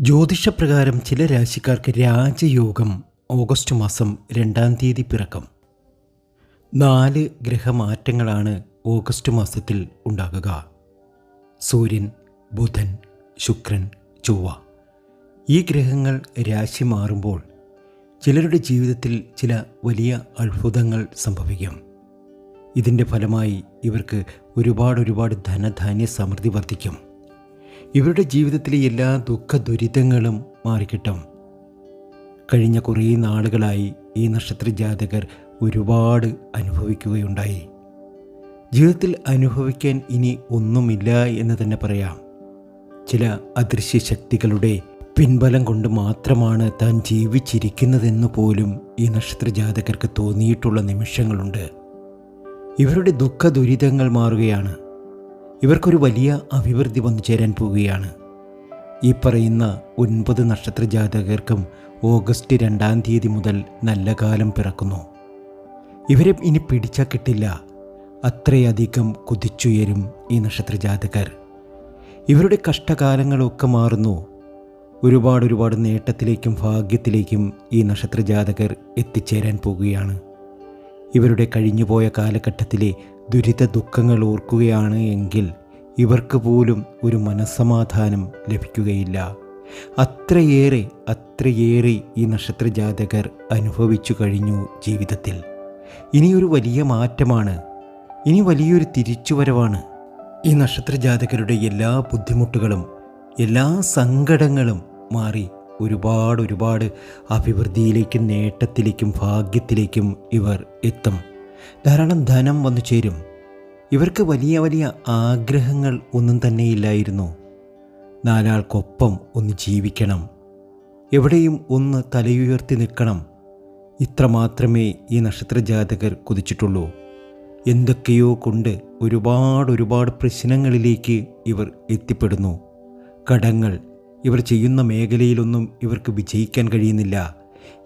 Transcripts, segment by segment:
ജ്യോതിഷപ്രകാരം ചില രാശിക്കാർക്ക് രാജയോഗം ഓഗസ്റ്റ് മാസം രണ്ടാം തീയതി പിറക്കും. നാല് ഗ്രഹമാറ്റങ്ങളാണ് ഓഗസ്റ്റ് മാസത്തിൽ ഉണ്ടാകുക. സൂര്യൻ ബുധൻ ശുക്രൻ ചൊവ്വ. ഈ ഗ്രഹങ്ങൾ രാശി മാറുമ്പോൾ ചിലരുടെ ജീവിതത്തിൽ ചില വലിയ അത്ഭുതങ്ങൾ സംഭവിക്കും. ഇതിന്റെ ഫലമായി ഇവർക്ക് ഒരുപാട് ഒരുപാട് ധനധാന്യ സമൃദ്ധി വർദ്ധിക്കും. ഇവരുടെ ജീവിതത്തിലെ എല്ലാ ദുഃഖ ദുരിതങ്ങളും മാറിക്കിട്ടും. കഴിഞ്ഞ കുറേ നാളുകളായി ഈ നക്ഷത്ര ജാതകർ ഒരുപാട് അനുഭവിക്കുകയുണ്ടായി. ജീവിതത്തിൽ അനുഭവിക്കാൻ ഇനി ഒന്നുമില്ല എന്ന് തന്നെ പറയാം. ചില അദൃശ്യ ശക്തികളുടെ പിൻബലം കൊണ്ട് മാത്രമാണ് താൻ ജീവിച്ചിരിക്കുന്നതെന്ന് പോലും ഈ നക്ഷത്ര ജാതകർക്ക് തോന്നിയിട്ടുള്ള നിമിഷങ്ങളുണ്ട്. ഇവരുടെ ദുഃഖ ദുരിതങ്ങൾ മാറുകയാണ്. ഇവർക്കൊരു വലിയ അഭിവൃദ്ധി വന്നു ചേരാൻ പോവുകയാണ്. ഈ പറയുന്ന ഒൻപത് നക്ഷത്ര ജാതകർക്കും ഓഗസ്റ്റ് രണ്ടാം തീയതി മുതൽ നല്ല കാലം പിറക്കുന്നു. ഇവരെ ഇനി പിടിച്ചാൽ കിട്ടില്ല. അത്രയധികം കുതിച്ചുയരും ഈ നക്ഷത്ര ജാതകർ ഇവരുടെ കഷ്ടകാലങ്ങളൊക്കെ മാറുന്നു. ഒരുപാട് ഒരുപാട് നേട്ടത്തിലേക്കും ഭാഗ്യത്തിലേക്കും ഈ നക്ഷത്ര ജാതകർ എത്തിച്ചേരാൻ പോകുകയാണ് ഇവരുടെ കഴിഞ്ഞുപോയ കാലഘട്ടത്തിലെ ദുരിത ദുഃഖങ്ങൾ ഓർക്കുകയാണ് എങ്കിൽ ഇവർക്ക് പോലും ഒരു മനസ്സമാധാനം ലഭിക്കുകയില്ല. അത്രയേറെ അത്രയേറെ ഈ നക്ഷത്ര ജാതകർ അനുഭവിച്ചു കഴിഞ്ഞു ജീവിതത്തിൽ. ഇനിയൊരു വലിയ മാറ്റമാണ്. ഇനി വലിയൊരു തിരിച്ചുവരവാണ്. ഈ നക്ഷത്ര ജാതകരുടെ എല്ലാ ബുദ്ധിമുട്ടുകളും എല്ലാ സങ്കടങ്ങളും മാറി ഒരുപാട് ഒരുപാട് അഭിവൃദ്ധിയിലേക്കും നേട്ടത്തിലേക്കും ഭാഗ്യത്തിലേക്കും ഇവർ എത്തും. ധാരാളം ധനം വന്നു ചേരും. ഇവർക്ക് വലിയ വലിയ ആഗ്രഹങ്ങൾ ഒന്നും തന്നെ ഇല്ലായിരുന്നു. നാലാൾക്കൊപ്പം ഒന്ന് ജീവിക്കണം. എവിടെയും ഒന്ന് തലയുയർത്തി നിൽക്കണം. ഇത്രമാത്രമേ ഈ നക്ഷത്ര ജാതകർ കുതിച്ചിട്ടുള്ളൂ. എന്തൊക്കെയോ കൊണ്ട് ഒരുപാട് ഒരുപാട് പ്രശ്നങ്ങളിലേക്ക് ഇവർ എത്തിപ്പെടുന്നു. കടങ്ങൾ ഇവർ ചെയ്യുന്ന മേഖലയിലൊന്നും ഇവർക്ക് വിജയിക്കാൻ കഴിയുന്നില്ല.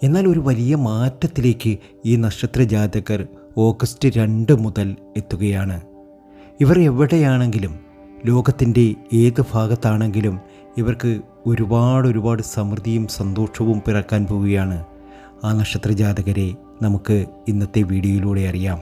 എന്നാൽ ഒരു വലിയ മാറ്റത്തിലേക്ക് ഈ നക്ഷത്ര ജാതകർ ഓഗസ്റ്റ് രണ്ട് മുതൽ എത്തുകയാണ്. ഇവർ എവിടെയാണെങ്കിലും ലോകത്തിന്റെ ഏത് ഭാഗത്താണെങ്കിലും ഇവർക്ക് ഒരുപാട് ഒരുപാട് സമൃദ്ധിയും സന്തോഷവും പിറക്കാൻ പോവുകയാണ്. ആ നക്ഷത്ര ജാതകരെ നമുക്ക് ഇന്നത്തെ വീഡിയോയിലൂടെ അറിയാം.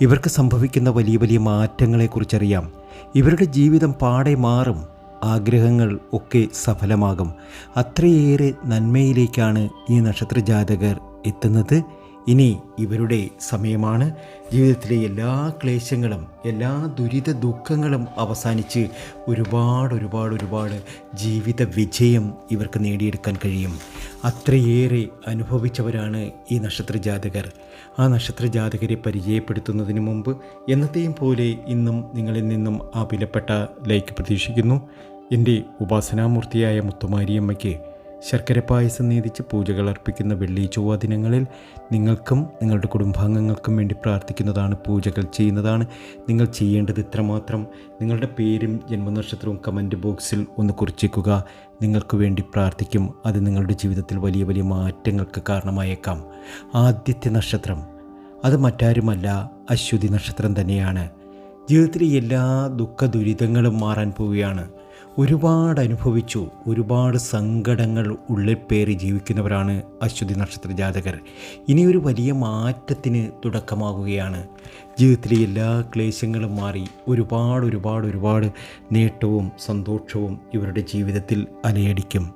ഇവർക്ക് സംഭവിക്കുന്ന വലിയ വലിയ മാറ്റങ്ങളെക്കുറിച്ചറിയാം. ഇവരുടെ ജീവിതം പാടെ മാറും. ആഗ്രഹങ്ങൾ ഒക്കെ സഫലമാകും. അത്രയേറെ നന്മയിലേക്കാണ് ഈ നക്ഷത്ര ജാതകർ എത്തുന്നത്. ഇനി ഇവരുടെ സമയമാണ്. ജീവിതത്തിലെ എല്ലാ ക്ലേശങ്ങളും എല്ലാ ദുരിത ദുഃഖങ്ങളും അവസാനിച്ച് ഒരുപാട് ഒരുപാട് ഒരുപാട് ജീവിത വിജയം ഇവർക്ക് നേടിയെടുക്കാൻ കഴിയും. അത്രയേറെ അനുഭവിച്ചവരാണ് ഈ നക്ഷത്ര ജാതകർ ആ നക്ഷത്ര ജാതകരെ പരിചയപ്പെടുത്തുന്നതിന് മുമ്പ് എന്നത്തെയും പോലെ ഇന്നും നിങ്ങളിൽ നിന്നും ആ വിലപ്പെട്ട ലൈക്ക് പ്രതീക്ഷിക്കുന്നു. എന്റെ ഉപാസനാമൂർത്തിയായ മുത്തുമാരിയമ്മയ്ക്ക് ശർക്കര പായസം നീതിച്ച് പൂജകൾ അർപ്പിക്കുന്ന വെള്ളി ചൊവ്വ ദിനങ്ങളിൽ നിങ്ങൾക്കും നിങ്ങളുടെ കുടുംബാംഗങ്ങൾക്കും വേണ്ടി പ്രാർത്ഥിക്കുന്നതാണ് പൂജകൾ ചെയ്യുന്നതാണ്. നിങ്ങൾ ചെയ്യേണ്ടത് ഇത്രമാത്രം. നിങ്ങളുടെ പേരും ജന്മനക്ഷത്രവും കമന്റ് ബോക്സിൽ ഒന്ന് കുറിച്ചേക്കുക നിങ്ങൾക്ക് വേണ്ടി പ്രാർത്ഥിക്കും. അത് നിങ്ങളുടെ ജീവിതത്തിൽ വലിയ വലിയ മാറ്റങ്ങൾക്ക് കാരണമായേക്കാം. ആദ്യത്തെ നക്ഷത്രം. അത് മറ്റാരുമല്ല അശ്വതി നക്ഷത്രം തന്നെയാണ്. ജീവിതത്തിലെ എല്ലാ ദുഃഖ ദുരിതങ്ങളും മാറാൻ പോവുകയാണ്. ഒരുപാട് അനുഭവിച്ചു ഒരുപാട് സങ്കടങ്ങൾ ഉള്ളിൽ പേറി ജീവിക്കുന്നവരാണ് അശ്വതി നക്ഷത്ര ജാതകർ. ഇനിയൊരു വലിയ മാറ്റത്തിന് തുടക്കമാകുകയാണ്. ജീവിതത്തിലെ എല്ലാ ക്ലേശങ്ങളും മാറി ഒരുപാട് ഒരുപാട് ഒരുപാട് നേട്ടവും സന്തോഷവും ഇവരുടെ ജീവിതത്തിൽ അലയടിക്കും.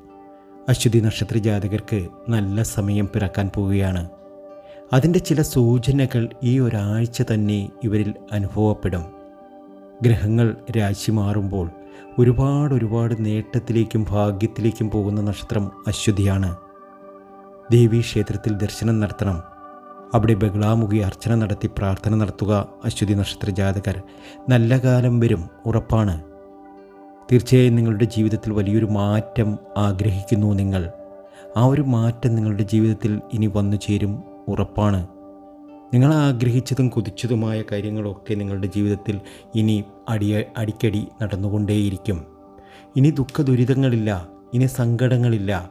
അശ്വതി നക്ഷത്ര ജാതകർക്ക് നല്ല സമയം പിറക്കാൻ പോവുകയാണ്. അതിന്റെ ചില സൂചനകൾ ഈ ഒരാഴ്ച തന്നെ ഇവരിൽ അനുഭവപ്പെടും. ഗ്രഹങ്ങൾ രാശി മാറുമ്പോൾ ഒരുപാട് ഒരുപാട് നേട്ടത്തിലേക്കും ഭാഗ്യത്തിലേക്കും പോകുന്ന നക്ഷത്രം അശ്വതിയാണ്. ദേവീ ക്ഷേത്രത്തിൽ ദർശനം നടത്തണം. അവിടെ ബഹളാമുഖി അർച്ചന നടത്തി പ്രാർത്ഥന നടത്തുക അശ്വതി നക്ഷത്ര ജാതകർ. നല്ല കാലം വരും ഉറപ്പാണ്. തീർച്ചയായും നിങ്ങളുടെ ജീവിതത്തിൽ വലിയൊരു മാറ്റം ആഗ്രഹിക്കുന്നു നിങ്ങൾ. ആ ഒരു മാറ്റം നിങ്ങളുടെ ജീവിതത്തിൽ ഇനി വന്നു ചേരും ഉറപ്പാണ്. നിങ്ങൾ ആഗ്രഹിച്ചതും കുതിച്ചതുമായ കാര്യങ്ങളൊക്കെ നിങ്ങളുടെ ജീവിതത്തിൽ ഇനി അടിയ അടിക്കടി നടന്നുകൊണ്ടേയിരിക്കും. ഇനി ദുഃഖ ദുരിതങ്ങളില്ല ഇനി സങ്കടങ്ങളില്ല.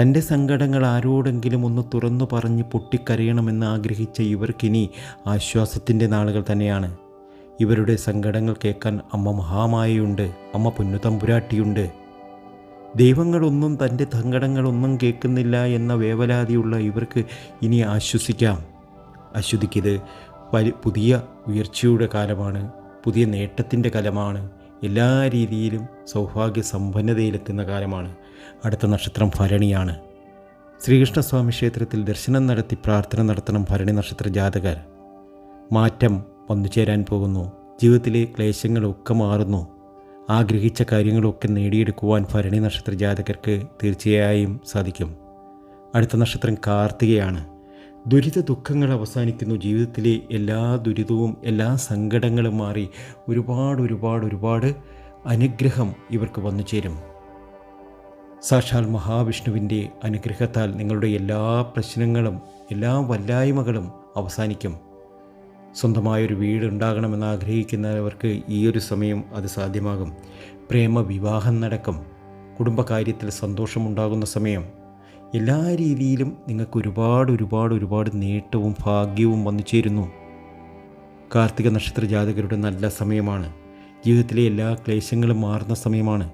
തന്റെ സങ്കടങ്ങൾ ആരോടെങ്കിലും ഒന്ന് തുറന്നു പറഞ്ഞ് പൊട്ടിക്കരയണമെന്ന് ആഗ്രഹിച്ച ഇവർക്കിനി ആശ്വാസത്തിന്റെ നാളുകൾ തന്നെയാണ്. ഇവരുടെ സങ്കടങ്ങൾ കേൾക്കാൻ അമ്മ മഹാമായയുണ്ട് അമ്മ പൊന്നുതമ്പുരാട്ടിയുണ്ട്. ദൈവങ്ങളൊന്നും തന്റെ സങ്കടങ്ങളൊന്നും കേൾക്കുന്നില്ല എന്ന വേവലാതിയുള്ള ഇവർക്ക് ഇനി ആശ്വസിക്കാം. അശ്വതിക്കിത് പരി പുതിയ ഉയർച്ചയുടെ കാലമാണ് പുതിയ നേട്ടത്തിന്റെ കാലമാണ് എല്ലാ രീതിയിലും സൗഭാഗ്യ സമ്പന്നതയിലെത്തുന്ന കാലമാണ്. അടുത്ത നക്ഷത്രം ഭരണിയാണ്. ശ്രീകൃഷ്ണസ്വാമി ക്ഷേത്രത്തിൽ ദർശനം നടത്തി പ്രാർത്ഥന നടത്തണം ഭരണി നക്ഷത്ര ജാതകർ. മാറ്റം വന്നു ചേരാൻ പോകുന്നു. ജീവിതത്തിലെ ക്ലേശങ്ങളൊക്കെ മാറുന്നു. ആഗ്രഹിച്ച കാര്യങ്ങളൊക്കെ നേടിയെടുക്കുവാൻ ഭരണി നക്ഷത്ര ജാതകർക്ക് തീർച്ചയായും സാധിക്കും. അടുത്ത നക്ഷത്രം കാർത്തികയാണ്. ദുരിത ദുഃഖങ്ങൾ അവസാനിക്കുന്നു. ജീവിതത്തിലെ എല്ലാ ദുരിതവും എല്ലാ സങ്കടങ്ങളും മാറി ഒരുപാട് ഒരുപാട് ഒരുപാട് അനുഗ്രഹം ഇവർക്ക് വന്നു ചേരും. സാക്ഷാൽ മഹാവിഷ്ണുവിന്റെ അനുഗ്രഹത്താൽ നിങ്ങളുടെ എല്ലാ പ്രശ്നങ്ങളും എല്ലാ വല്ലായ്മകളും അവസാനിക്കും. സ്വന്തമായൊരു വീട് ഉണ്ടാകണമെന്ന് ആഗ്രഹിക്കുന്നവർക്ക് ഈ ഒരു സമയം അത് സാധ്യമാകും. പ്രേമ വിവാഹം നടക്കും. കുടുംബകാര്യത്തിൽ സന്തോഷമുണ്ടാകുന്ന സമയം. എല്ലാ രീതിയിലും നിങ്ങൾക്ക് ഒരുപാട് ഒരുപാട് ഒരുപാട് നേട്ടവും ഭാഗ്യവും വന്നു ചേരുന്നു. കാർത്തിക നക്ഷത്ര ജാതകരുടെ നല്ല സമയമാണ്. ജീവിതത്തിലെ എല്ലാ ക്ലേശങ്ങളും മാറുന്ന സമയമാണ്.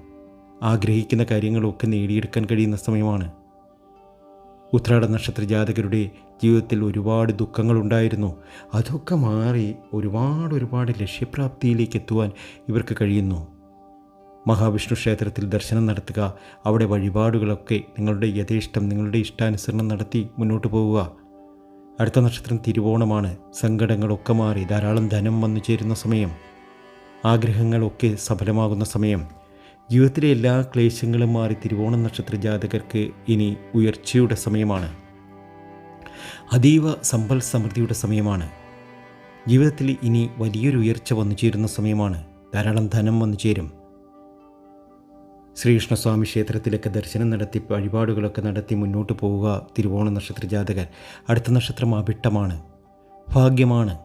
ആഗ്രഹിക്കുന്ന കാര്യങ്ങളൊക്കെ നേടിയെടുക്കാൻ കഴിയുന്ന സമയമാണ്. ഉത്രാട നക്ഷത്ര ജാതകരുടെ ജീവിതത്തിൽ ഒരുപാട് ദുഃഖങ്ങളുണ്ടായിരുന്നു. അതൊക്കെ മാറി ഒരുപാട് ഒരുപാട് ലക്ഷ്യപ്രാപ്തിയിലേക്ക് എത്തുവാൻ ഇവർക്ക് കഴിയുന്നു. മഹാവിഷ്ണു ക്ഷേത്രത്തിൽ ദർശനം നടത്തുക. അവിടെ വഴിപാടുകളൊക്കെ നിങ്ങളുടെ യഥേഷ്ടം നിങ്ങളുടെ ഇഷ്ടാനുസരണം നടത്തി മുന്നോട്ട് പോവുക. അടുത്ത നക്ഷത്രം തിരുവോണമാണ്. സങ്കടങ്ങളൊക്കെ മാറി ധാരാളം ധനം വന്നു ചേരുന്ന സമയം. ആഗ്രഹങ്ങളൊക്കെ സഫലമാകുന്ന സമയം. ജീവിതത്തിലെ എല്ലാ ക്ലേശങ്ങളും മാറി തിരുവോണ നക്ഷത്ര ജാതകർക്ക് ഇനി ഉയർച്ചയുടെ സമയമാണ്. അതീവ സമ്പൽ സമൃദ്ധിയുടെ സമയമാണ്. ജീവിതത്തിൽ ഇനി വലിയൊരു ഉയർച്ച വന്നു ചേരുന്ന സമയമാണ്. ധാരാളം ധനം വന്നു ചേരും. ശ്രീകൃഷ്ണസ്വാമി ക്ഷേത്രത്തിലൊക്കെ ദർശനം നടത്തി വഴിപാടുകളൊക്കെ നടത്തി മുന്നോട്ട് പോവുക. തിരുവോണ നക്ഷത്ര ജാതകർ അടുത്ത നക്ഷത്രം അഭിട്ടമാണ് ഭാഗ്യമാണ്.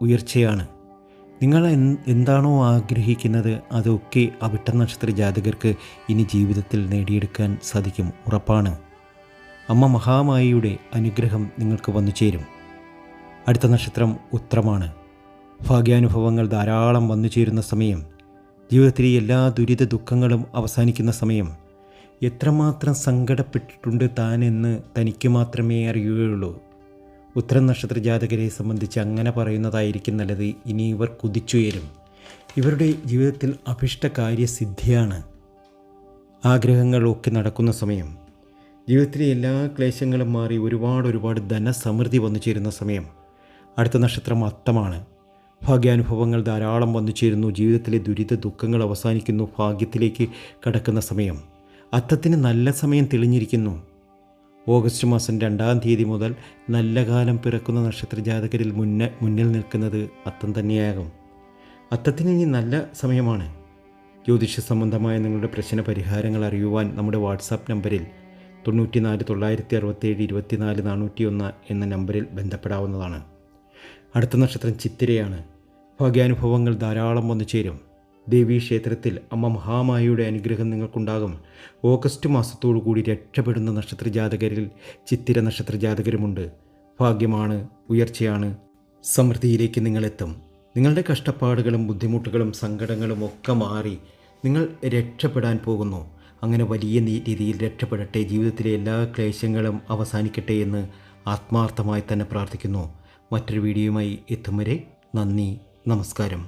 ഉയർച്ചയാണ്. നിങ്ങൾ എന്താണോ ആഗ്രഹിക്കുന്നത് അതൊക്കെ അവിട്ട നക്ഷത്ര ജാതകർക്ക് ഇനി ജീവിതത്തിൽ നേടിയെടുക്കാൻ സാധിക്കും. ഉറപ്പാണ്. അമ്മ മഹാമായിയുടെ അനുഗ്രഹം നിങ്ങൾക്ക് വന്നു ചേരും. അടുത്ത നക്ഷത്രം ഉത്രമാണ്. ഭാഗ്യാനുഭവങ്ങൾ ധാരാളം വന്നു ചേരുന്ന സമയം. ജീവിതത്തിലെ എല്ലാ ദുരിത ദുഃഖങ്ങളും അവസാനിക്കുന്ന സമയം എത്രമാത്രം സങ്കടപ്പെട്ടിട്ടുണ്ട് താനെന്ന് തനിക്ക് മാത്രമേ അറിയുകയുള്ളൂ. ഉത്തരം നക്ഷത്ര ജാതകരെ സംബന്ധിച്ച് അങ്ങനെ പറയുന്നതായിരിക്കും നല്ലത്. ഇനി ഇവർ കുതിച്ചുയരും. ഇവരുടെ ജീവിതത്തിൽ അഭിഷ്ട കാര്യസിദ്ധിയാണ്. ആഗ്രഹങ്ങളൊക്കെ നടക്കുന്ന സമയം. ജീവിതത്തിലെ എല്ലാ ക്ലേശങ്ങളും മാറി ഒരുപാട് ഒരുപാട് ധനസമൃദ്ധി വന്നു ചേരുന്ന സമയം. അടുത്ത നക്ഷത്രം അത്തമാണ്. ഭാഗ്യാനുഭവങ്ങൾ ധാരാളം വന്നു ചേരുന്നു ജീവിതത്തിലെ ദുരിത ദുഃഖങ്ങൾ അവസാനിക്കുന്നു. ഭാഗ്യത്തിലേക്ക് കടക്കുന്ന സമയം. അത്തത്തിന് നല്ല സമയം തെളിഞ്ഞിരിക്കുന്നു. ഓഗസ്റ്റ് മാസം രണ്ടാം തീയതി മുതൽ നല്ല കാലം പിറക്കുന്ന നക്ഷത്ര ജാതകരിൽ മുന്ന മുന്നിൽ നിൽക്കുന്നത് അത്തം തന്നെയാകും. അത്തത്തിന് ഇനി നല്ല സമയമാണ്. ജ്യോതിഷ സംബന്ധമായ നിങ്ങളുടെ പ്രശ്ന പരിഹാരങ്ങൾ അറിയുവാൻ നമ്മുടെ വാട്സാപ്പ് നമ്പറിൽ തൊണ്ണൂറ്റി നാല് തൊള്ളായിരത്തി അറുപത്തേഴ് ഇരുപത്തിനാല് നാനൂറ്റി ഒന്ന് എന്ന നമ്പറിൽ ബന്ധപ്പെടാവുന്നതാണ്. അടുത്ത നക്ഷത്രം ചിത്തിരയാണ്. ഭാഗ്യാനുഭവങ്ങൾ ധാരാളം വന്നു ചേരും. ദേവീ ക്ഷേത്രത്തിൽ അമ്മ മഹാമായിയുടെ അനുഗ്രഹം നിങ്ങൾക്കുണ്ടാകും. ഓഗസ്റ്റ് മാസത്തോടു കൂടി രക്ഷപ്പെടുന്ന നക്ഷത്ര ജാതകരിൽ ചിത്തിര നക്ഷത്ര ജാതകരുമുണ്ട്. ഭാഗ്യമാണ് ഉയർച്ചയാണ് സമൃദ്ധിയിലേക്ക് നിങ്ങളെത്തും. നിങ്ങളുടെ കഷ്ടപ്പാടുകളും ബുദ്ധിമുട്ടുകളും സങ്കടങ്ങളും ഒക്കെ മാറി നിങ്ങൾ രക്ഷപ്പെടാൻ പോകുന്നു. അങ്ങനെ വലിയ രീതിയിൽ രക്ഷപ്പെടട്ടെ. ജീവിതത്തിലെ എല്ലാ ക്ലേശങ്ങളും അവസാനിക്കട്ടെ എന്ന് ആത്മാർത്ഥമായി തന്നെ പ്രാർത്ഥിക്കുന്നു. മറ്റൊരു വീഡിയോയുമായി എത്തും വരെ നന്ദി നമസ്കാരം.